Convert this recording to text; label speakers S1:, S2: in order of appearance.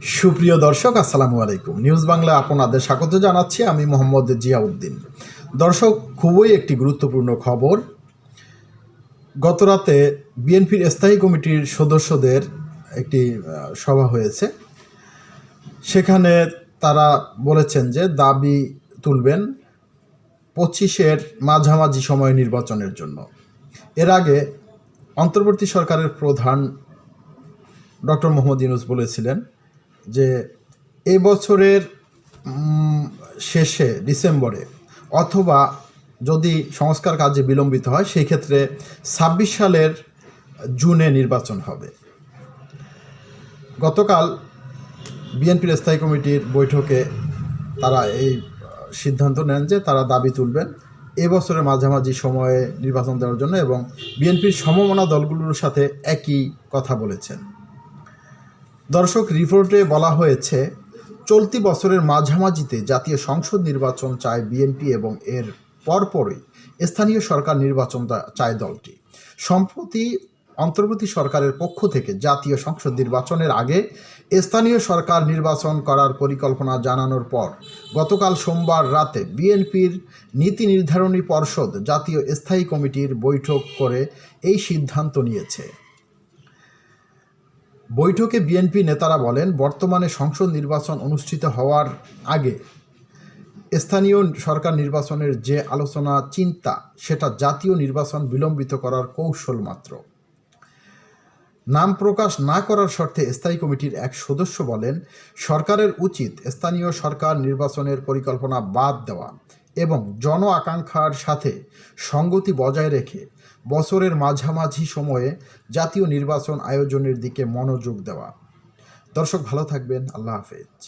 S1: সুপ্রিয় দর্শক, আসসালামু আলাইকুম। নিউজ বাংলা আপনাদের স্বাগত জানাচ্ছি আমি মোহাম্মদ জিয়াউদ্দিন। দর্শক, খুবই একটি গুরুত্বপূর্ণ খবর। গতরাতে বিএনপির স্থায়ী কমিটির সদস্যদের একটি সভা হয়েছে। সেখানে তারা বলেছেন যে দাবি তুলবেন পঁচিশের মাঝামাঝি সময় নির্বাচনের জন্য। এর আগে অন্তর্বর্তী সরকারের প্রধান ডক্টর মোহাম্মদ ইউনুস বলেছিলেন যে এ বছরের শেষে, ডিসেম্বরে, অথবা যদি সংস্কার কাজে বিলম্বিত হয়, সেই ক্ষেত্রে ছাব্বিশ সালের জুনে নির্বাচন হবে। গতকাল বিএনপির স্থায়ী কমিটির বৈঠকে তারা এই সিদ্ধান্ত নেন যে তারা দাবি তুলবেন এ বছরের মাঝামাঝি সময়ে নির্বাচন দেওয়ার জন্য এবং বিএনপির সমমনা দলগুলোর সাথে একই কথা বলেছেন। দর্শক, রিপোর্টে বলা হয়েছে, চলতি বছরের মাঝামাঝিতে জাতীয় সংসদ নির্বাচন চায় বিএনপি এবং এর পরপরই স্থানীয় সরকার নির্বাচন চায় দলটি। সম্প্রতি অন্তর্বর্তী সরকারের পক্ষ থেকে জাতীয় সংসদ নির্বাচনের আগে স্থানীয় সরকার নির্বাচন করার পরিকল্পনা জানানোর পর গতকাল সোমবার রাতে বিএনপির নীতি নির্ধারণী পর্ষদ জাতীয় স্থায়ী কমিটির বৈঠক করে এই সিদ্ধান্ত নিয়েছে। বৈঠকে বিএনপি নেতারা বলেন, বর্তমানে সংসদ নির্বাচন অনুষ্ঠিত হওয়ার আগে স্থানীয় সরকার নির্বাচনের যে আলোচনা চিন্তা, সেটা জাতীয় নির্বাচন বিলম্বিত করার কৌশল মাত্র। নাম প্রকাশ না করার শর্তে স্থায়ী কমিটির এক সদস্য বলেন, সরকারের উচিত স্থানীয় সরকার নির্বাচনের পরিকল্পনা বাদ দেওয়া। এবং জন আকাঙ্ক্ষার সাথে সঙ্গতি বজায় রেখে বছরের মাঝামাঝি সময়ে জাতীয় নির্বাচন আয়োজনের দিকে মনোযোগ দেওয়া। দর্শক ভালো থাকবেন, আল্লাহ হাফেজ।